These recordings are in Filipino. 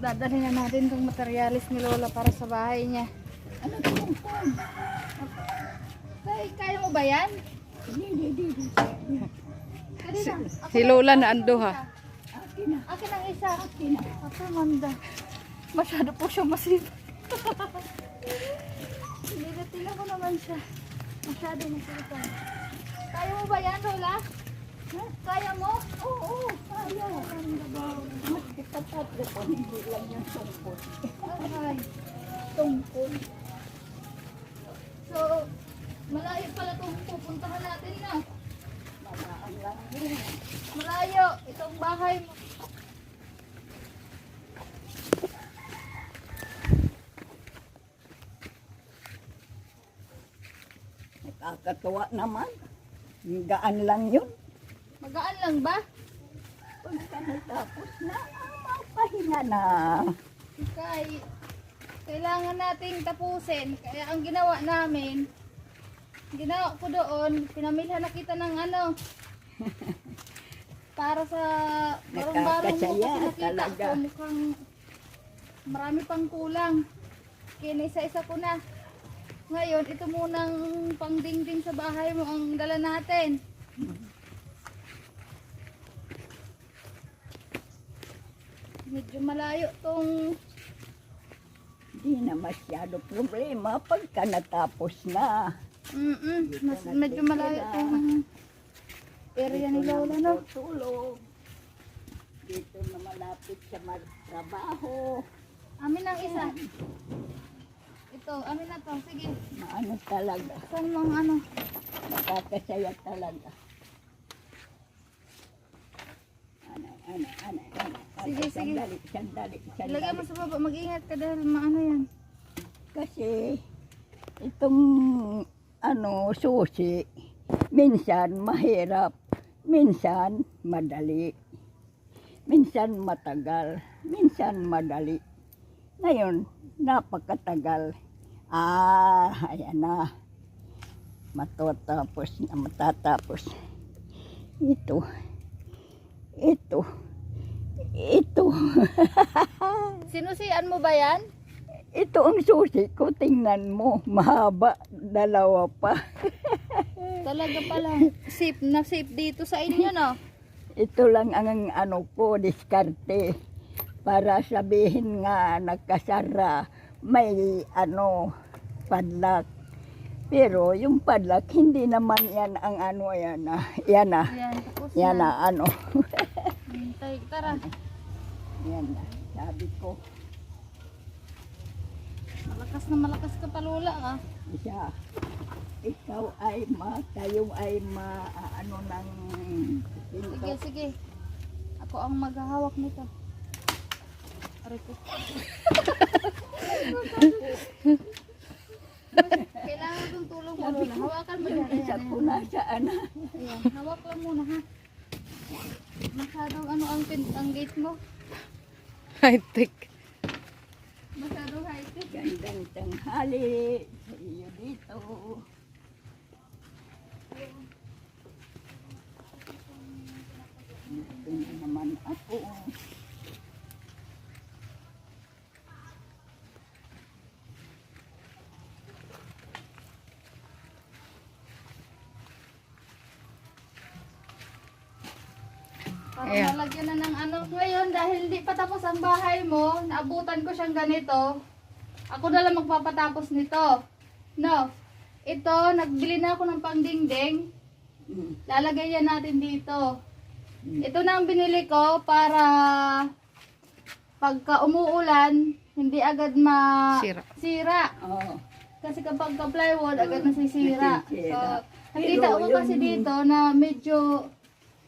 dadalhin na natin itong materialis ni Lola para sa bahay niya. Ano tungkol? Kay, kaya mo ba yan? Hindi, hindi, hindi. Ako Si Lola na ando ha. Akin na. Akin ang isa. Akin na. Ako, manda. Masyado po siya masipag. Nilitin ko naman siya. Masyado masipag. Kaya mo ba yan, Lola? Kaya mo? Oo, kaya. Mas kitapat ko, hindi lang yung tungkol. Ay. Tungkol. So, malayo pala itong pupuntahan natin na. Magaan lang yun. Malayo. Itong bahay mo. Nakakatuwa naman. Gaan lang yun. Magaan lang ba? Pagka natapos na, mapahinga na. Kay, kailangan nating tapusin. Kaya ang ginawa namin, ginawa ko doon, pinamilhan na kita ng ano, para sa barong-barong mo kasi nakita talaga. ko mukhang marami pang kulang. Kaya isa-isa ko na. Ngayon, ito munang pangdingding sa bahay mo ang dala natin. Medyo malayo tong Hindi na masyado problema pagka natapos na. Mm-mm, Dito mas, na medyo malayo na. tong area ni Lola, no? Tulog. Dito na malapit sa mag- trabaho. Amin ang isa. Ito, amin na to. Sige, Maano talaga. saan mong ano? Nakakasaya talaga. Ano, ano, ano, ano. Sige, sige. Sandali, sandali, sandali. Ilagay mo sa baba. Mag-ingat ka dahil maano yan. Kasi itong ano susi, minsan mahirap, minsan madali, minsan matagal, minsan madali. Ngayon, napakatagal. Ah, ayan na. Matatapos na, matatapos. Ito, ito, ito. Sinusian mo ba yan? Ito ang susi ko, tingnan mo. Mahaba, dalawa pa. Talaga pala. Safe na safe dito sa inyo, no? Ito lang ang ano ko, diskarte. Para sabihin nga nakasara, may ano, padlock. Pero yung padlock, hindi naman yan ang ano, yan ah. Yan ah. Yan, Yan na. ano. Hintay, tara. yan ah. Sabi ko, Malakas na malakas ka pa, Lola, ah. siya, ikaw ay ma, kayo ay ma, ano ng pinto. Sige, sige. Ako ang maghahawak nito. Aray ko. Kailangan kong tulong mo. Hawakan mo yan. Isa ko na ano. Ayan, hawak lang muna ha. Masyadong ano ang ang gate mo? High tech. Masyadong high tech. Gandang tanghali sa iyo dito. Na naman ako. Ayan. malagyan na ng ano. Ngayon, dahil hindi pa tapos ang bahay mo, naabutan ko siyang ganito. Ako na lang magpapatapos nito. No. Ito, nagbili na ako ng pangdingding. Mm. Lalagay yan natin dito. Mm. Ito na ang binili ko para pagka umuulan, hindi agad ma Sira. sira. Oh, Kasi kapag ka plywood, agad nasisira. So, nakita ko kasi dito na medyo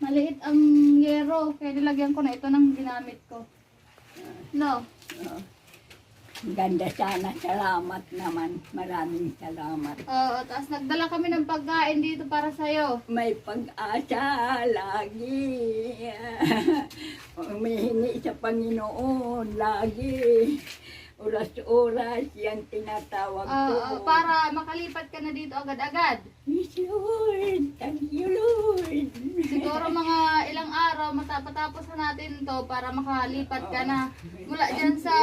maliit ang yero. Kaya nilagyan ko na ito ng ginamit ko. No? Ganda sana. Salamat naman. Maraming salamat. Oo, tapos nagdala kami ng pagkain dito para sa'yo. May pag-asa lagi. Umihingi sa Panginoon lagi. Oras-oras yan tinatawag ko. Oo, para makalipat ka na dito agad-agad. Yes, Lord. Thank you, Lord. Siguro mga ilang araw matapatapos na natin to para makalipat ka na. Mula dyan sa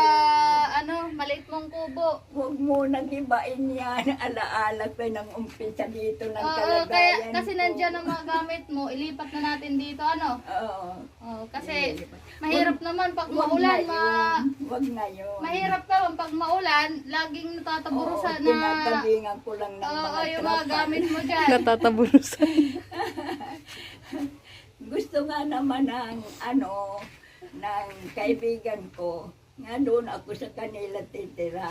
ano, maliit mong kubo. Huwag mo nang ibain yan. Alaala ko ng umpisa dito ng Oo, kalagayan kaya kasi ko. nandyan ang mga gamit mo, ilipat na natin dito ano. Oo. Oo, kasi mahirap naman pag Huwag maulan, na ma yun. Huwag na yun. mahirap naman pag maulan, laging sa na tinatabingan ko lang ng Oo, mga yung mga tropa. gamit mo dyan. Natatabunusan. Gusto nga naman ng ano, ng kaibigan ko, nga doon ako sa kanila titira.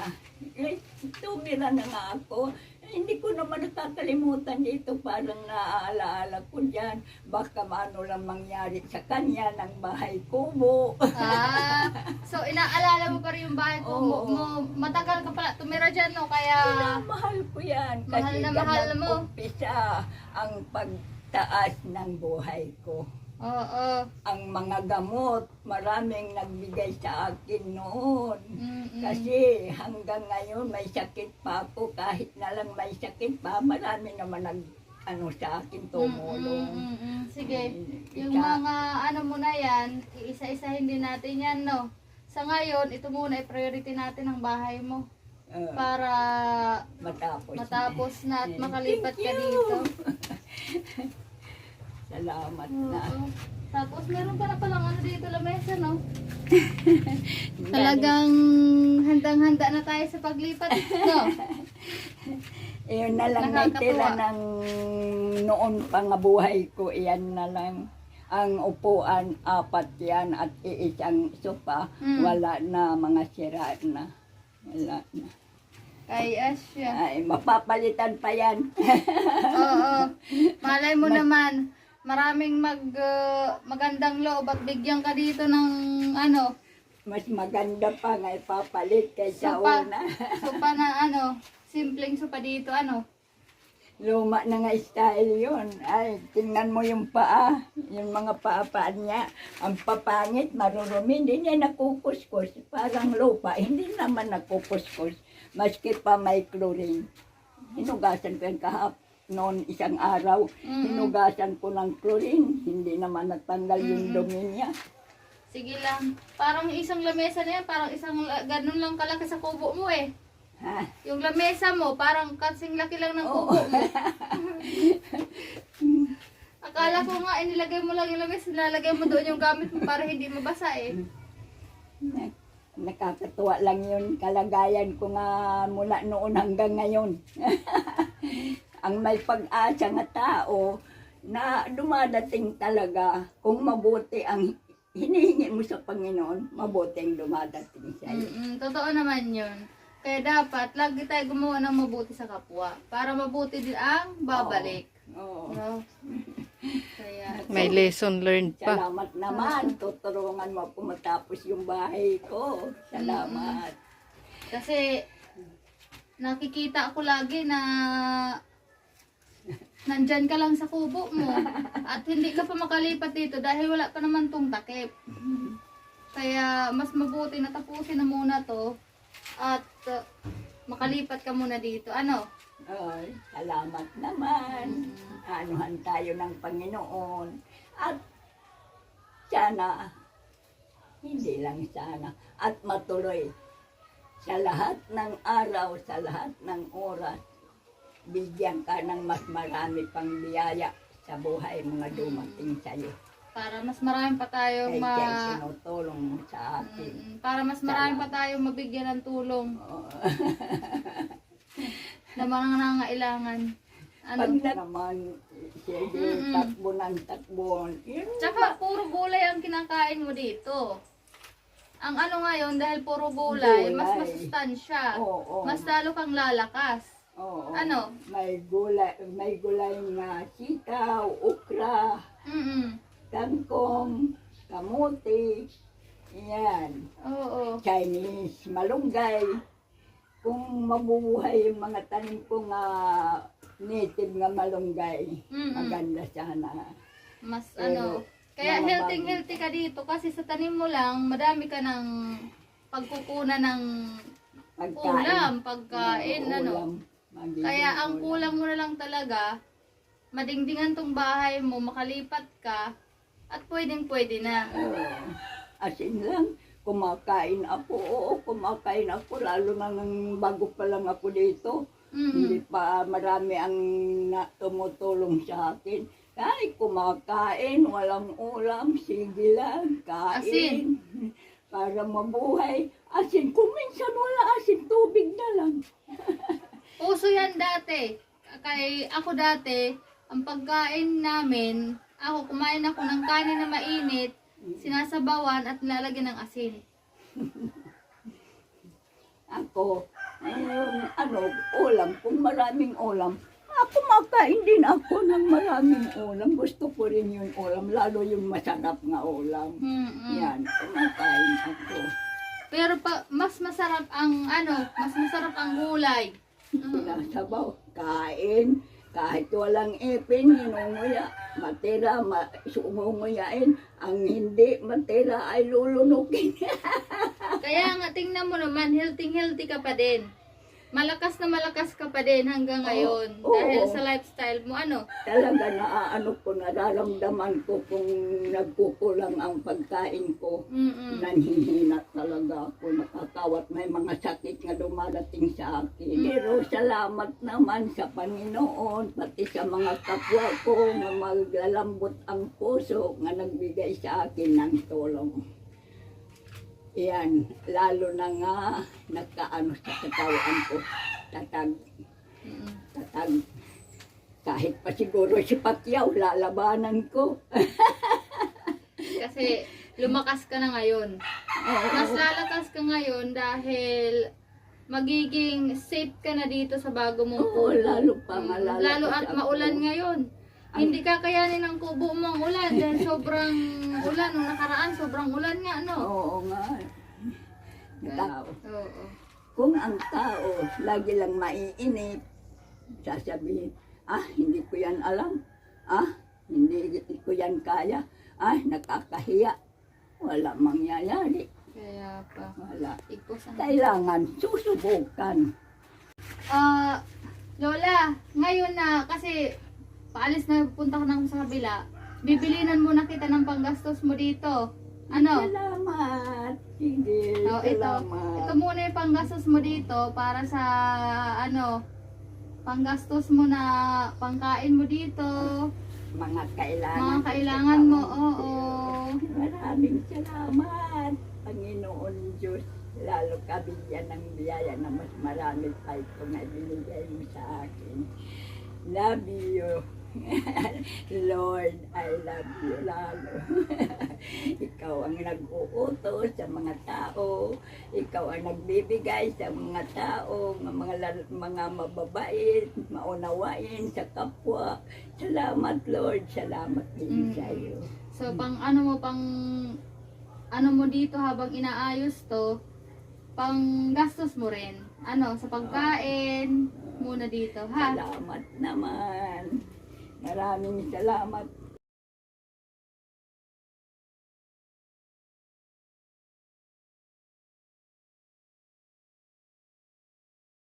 Eh, tumira na nga ako. Hindi ko naman nakakalimutan dito, parang naaalaala ko dyan. Baka ano lang mangyari sa kanya ng bahay kubo. Ah, so inaalala mo pa rin yung bahay ko mo, Oo. mo matagal ka pala tumira dyan no kaya mahal ko yan. Mahal Kasi na mahal mo. umpisa ang pagtaas ng buhay ko. oo ang mga gamot, maraming nagbigay sa akin noon. mm, mm. Kasi hanggang ngayon may sakit pa ako, kahit na lang may sakit pa, marami naman nag ano sa akin tumulong. mm, mm, mm. sige yung isa- mga ano mo na yan iisa-isahin din natin yan no sa ngayon ito muna i-priority natin ang bahay mo uh, para matapos. matapos na at Eh, makalipat ka dito Salamat na. Oo. tapos meron pa na palang ano dito lamesa no talagang handang-handa na tayo sa paglipat no Iyon na lang Nakakatuwa. naitira ng noon pa nga buhay ko, iyan na lang. Ang upuan, apat yan at iisang sopa, Mm. wala na, mga sira na. Wala na. Ay, asya. Ay, mapapalitan pa yan. Oo. Malay mo naman, maraming mag uh, magandang loob at bigyan ka dito ng ano, Mas maganda pa nga ipapalit kaysa Sopa. una. sopa na ano, simpleng sopa dito ano. Luma na nga style yun. Ay, tingnan mo yung paa. Yung mga paa-paa niya. Ang papangit, marurumi. Hindi niya nakukuskus. Parang lupa. Hindi naman nakukuskus. Maski pa may chlorine. Hinugasan ko yung kahap noon isang araw. Mm-mm. Hinugasan ko ng chlorine. Hindi naman natanggal yung Mm-mm. dumi niya. Sige lang. Parang isang lamesa na yan, parang isang la- ganun lang kalaki sa kubo mo eh. Ha? Yung lamesa mo, parang kasing laki lang ng Oo. kubo mo. Akala ko nga, inilagay mo lang yung lamesa, nilalagay mo doon yung gamit mo para hindi mabasa eh. Na- Nakakatuwa lang yun. Kalagayan ko nga mula noon hanggang ngayon. Ang may pag-asa nga tao na dumadating talaga kung mabuti ang hinihingi mo sa Panginoon, mabuti ang dumadating sa iyo. Mm-mm, totoo naman yun. Kaya dapat, lagi tayo gumawa ng mabuti sa kapwa. Para mabuti din ang babalik. Oo. No? Kaya, May lesson learned pa. Salamat naman. Tutulungan mo ako matapos yung bahay ko. Salamat. kasi, nakikita ako lagi na nandyan ka lang sa kubo mo. At hindi ka pa makalipat dito dahil wala pa naman tong takip. Kaya, mas mabuti na tapusin na muna to. At, uh, makalipat ka muna dito. Ano? Ay, salamat naman. Anuhan tayo ng Panginoon. At sana, hindi lang sana, at matuloy sa lahat ng araw, sa lahat ng oras, bigyan ka ng mas marami pang biyaya sa buhay mga dumating sa'yo. Para mas marami pa tayong Kay ma... kay sinutulong mo sa akin. Mm, para mas marami pa tayong mabigyan ng tulong Oo. na mga nangangailangan. Ano? Pag na naman, sige, Mm-mm. takbo ng takbo. Yun Tsaka puro gulay ang kinakain mo dito. Ang ano ngayon, dahil puro gulay, mas Gulay. masustansya. Oo. Mas lalo kang lalakas. Oo. Ano? May gulay, may gulay nga sitaw, ukra, Mm kangkong, kamuti, yan. Oo. Chinese malunggay. Kung mabubuhay yung mga tanim ko nga native nga malunggay, Mm-mm. maganda sana. Mas Pero, ano. Kaya mga healthy bagay. healthy ka dito kasi sa tanim mo lang, madami ka ng pagkukunan ng ulam, pagkain, Oo, ano. ulam. Magiging Kaya ang ulam. kulang mo na lang talaga, madingdingan tong bahay mo, makalipat ka, at pwedeng pwede na. Oo. Asin lang, kumakain ako. Oo, kumakain ako. Lalo na nang bago pa lang ako dito. Hindi Mm. pa marami ang na, tumutulong sa akin. Ay, kumakain, walang ulam, sige lang, kain. Asin. Para mabuhay. Asin, kung minsan wala asin, tubig na lang. Uso yan dati. Kay ako dati, ang pagkain namin, ako kumain ako ng kanin na mainit, sinasabawan at nilalagyan ng asin. Ako, eh, ano, ulam, kung maraming ulam, ako makain din ako ng maraming ulam. Gusto ko rin yung ulam, lalo yung masarap nga ulam. Mm-mm. Yan, kumakain ako. Pero pa, mas masarap ang ano, mas masarap ang gulay. Sinasabaw, kain, kahit walang ipin, hinunguya, matira, ma, sumunguyain, ang hindi matira ay lulunukin. Kaya nga, tingnan mo naman, healthy-healthy ka pa din. Malakas na malakas ka pa din hanggang ngayon. Oo. Dahil sa lifestyle mo, ano? Talaga na ano ko, nararamdaman ko kung nagkukulang ang pagkain ko. Mm-mm. nanhihina talaga ako, nakakawat may mga sakit nga dumarating sa akin. Mm. Pero salamat naman sa Panginoon, pati sa mga kapwa ko na maglalambot ang puso nga nagbigay sa akin ng tulong. Yan, lalo na nga nagkaano sa katawan ko, tatag, tatag. Kahit pa siguro si Pacquiao, lalabanan ko. Kasi lumakas ka na ngayon. Mas lalakas ka ngayon dahil magiging safe ka na dito sa bago mong Oo, lalo pa nga Mm, Lalo at ako. maulan ngayon. Hindi kakayanin ng kubo mo ang ulan dahil sobrang ulan. Nung nakaraan, sobrang ulan nga, no? Oo nga. Tao. Oo. Kung ang tao lagi lang maiinip, sasabihin, ah, hindi ko yan alam. Ah, hindi ko yan kaya. Ah, nakakahiya. Wala mangyayari. Kaya pa. Wala. Kailangan susubukan. Ah, Lola, ngayon na kasi paalis na punta na ako sa kabila. Bibilinan muna kita ng panggastos mo dito. Ano? Salamat. Sige, Oh, ito. salamat. Ito muna yung panggastos mo dito para sa ano, panggastos mo na pangkain mo dito, Mga kailangan. mga kailangan mo, oo. Maraming salamat, Panginoon Diyos. Lalo ka bigyan ng biyaya na mas marami pa ito na binigay mo sa akin. Love you. Lord, I love you lalo. Ikaw ang nag-uutos sa mga tao. Ikaw ang nagbibigay sa mga tao, mga, mga mababait, maunawain sa kapwa. Salamat Lord, salamat din Mm. sa iyo. So pang ano mo pang ano mo dito habang inaayos to, pang gastos mo rin. Ano, sa pagkain muna dito, ha? Salamat naman. Maraming salamat